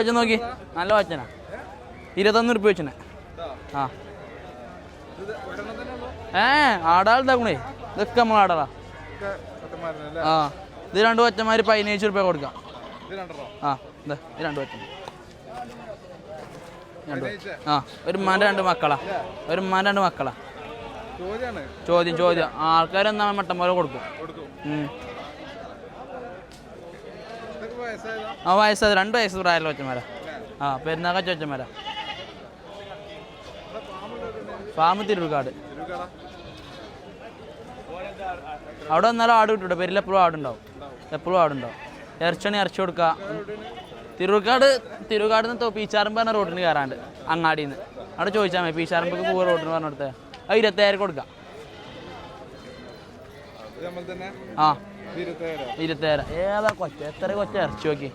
വെച്ച് നോക്കി. നല്ല വച്ചനാ. ഇരുപത്തൊന്ന് ഉറുപ്പ്യ വെച്ചനെ. ആ. ഏ ആടാൾ ഇതാക്കണേ. ഇതൊക്കെ നമ്മൾ ആടാളാ. ആ. ഇത് രണ്ട് വച്ചന്മാർ പതിനേഴ് രൂപ കൊടുക്കാം. ആ ഇത് രണ്ട് വച്ചൻ ആ ഒരു ഉമ്മാന്റെ രണ്ട് മക്കളാ. ഒരു ഉമ്മാന്റെ രണ്ട് മക്കളാ. ചോദ്യം ചോദ്യം. ആൾക്കാരെന്നാ മട്ടം പോലെ കൊടുക്കും. ആ വയസ്സായത് രണ്ട് വയസ്സ് പ്രായമുള്ള കൊച്ചന്മാരാ ആ പെരുന്നാക്ക ചോച്ചന്മാരാ ഫാം തിരുവിക്കാട് തിരുവിക്കാടാ അവിടെ വന്നാലും ആട് കിട്ടൂട്ടോ പെരിൽ എപ്പോഴും ആടുണ്ടാവും. എപ്പോഴും ആടുണ്ടാവും. ഇറച്ചണി ഇറച്ചി കൊടുക്കുക. തിരുവിക്കാട് തിരുവിക്കാട് നിന്ന് പീച്ചാറമ്പ് പറഞ്ഞ റോഡിന് കയറാണ്ട് അങ്ങാടിയിൽ നിന്ന് അവിടെ ചോദിച്ചാൽ മതി. പീച്ചാറമ്പക്ക് പോവുക റോഡിന് പറഞ്ഞെടുത്ത് അത് ഇരുപത്തയ്യായിരം കൊടുക്കാം ഇത് നമ്മൾ തന്നെ ആ ഇരുപത്തേഴോ. ഇരുപത്തയ്യായിരം ഏതാ കൊച്ച? എത്ര കൊച്ച? ഇറച്ചി നോക്കി.